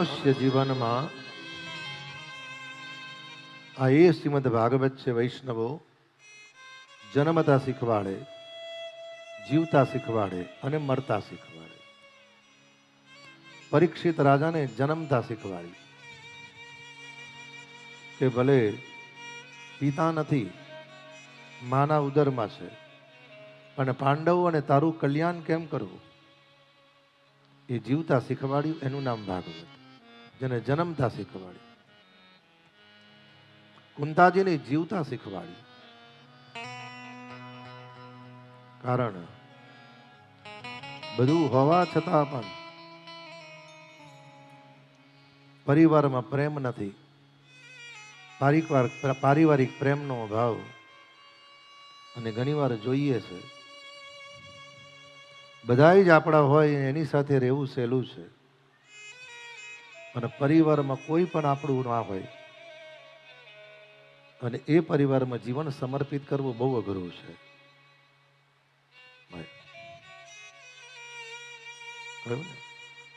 મનુષ્ય જીવનમાં આ એ શ્રીમદ ભાગવત છે વૈષ્ણવો જન્મતા શીખવાડે જીવતા શીખવાડે અને મરતા શીખવાડે પરીક્ષિત રાજાને જન્મતા શીખવાડી કે ભલે પિતા નથી માના ઉદરમાં છે પણ પાંડવો અને તારું કલ્યાણ કેમ કરવું એ જીવતા શીખવાડ્યું એનું નામ ભાગવત જેને જન્મતા શીખવાડ્યું કુંતાજીને જીવતા શીખવાડ્યું કારણ બધું હોવા છતાં પણ પરિવારમાં પ્રેમ નથી. પારિવારિક પ્રેમનો અભાવ અને ઘણીવાર જોઈએ છે. બધા જ આપણા હોય એની સાથે રહેવું સહેલું છે. અને પરિવારમાં કોઈ પણ આપણું ના હોય. અને એ પરિવારમાં જીવન સમર્પિત કરવું બહુ અઘરું છે?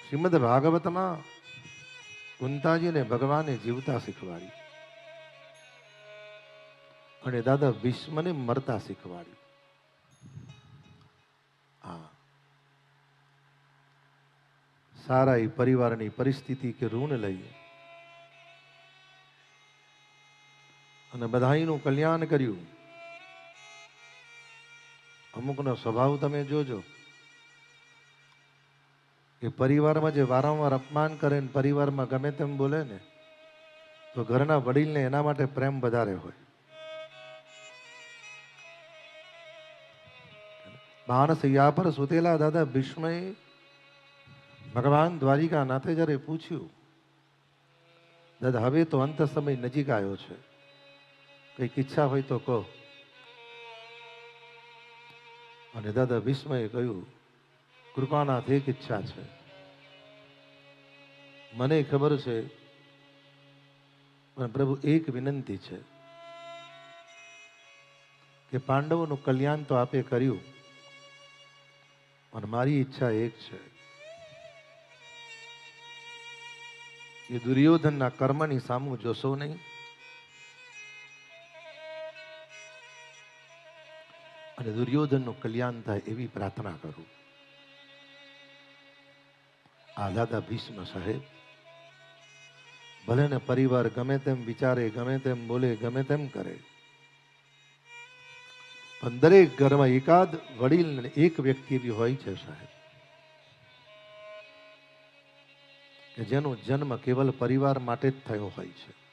શ્રીમદ ભાગવતમાં કુંતાજીને ભગવાને જીવતા શીખવાડી. અને દાદા ભીષ્મને મરતા શીખવાડી. સારા એ પરિવારની પરિસ્થિતિ કે ઋણ લઈ અને બધાનું કલ્યાણ કર્યું. અમુકનો સ્વભાવ તમે જોજો. કે પરિવારમાં જે વારંવાર અપમાન કરે ને પરિવારમાં ગમે તેમ બોલે ને, તો ઘરના વડીલને એના માટે પ્રેમ વધારે હોય. માણસ યા પર સુતેલા દાદા ભીષ્મએ ભગવાન દ્વારિકા નાથે જ્યારે પૂછ્યું, દાદા, હવે તો અંત સમય નજીક આવ્યો છે. કંઈક ઈચ્છા હોય તો કહો. અને દાદા ભીષ્મએ કહ્યું, કૃપાનાથ, એક ઈચ્છા છે. મને ખબર છે, પણ પ્રભુ, એક વિનંતી છે કે પાંડવોનું કલ્યાણ તો આપે કર્યું અને મારી ઈચ્છા એક છે. એ દુર્યોધનના કર્મની સામું જોશો નહીં? અને દુર્યોધનનું કલ્યાણ થાય એવી પ્રાર્થના કરું. આ દાદા ભીષ્મ સાહેબ, ભલે ને પરિવાર ગમે તેમ વિચારે, ગમે તેમ બોલે, ગમે તેમ કરે, પણ દરેક ઘરમાં એકાદ વડીલ એક વ્યક્તિ એવી હોય છે સાહેબ. કે જેનો જન્મ કેવલ પરિવાર માટે જ થયો હોય છે.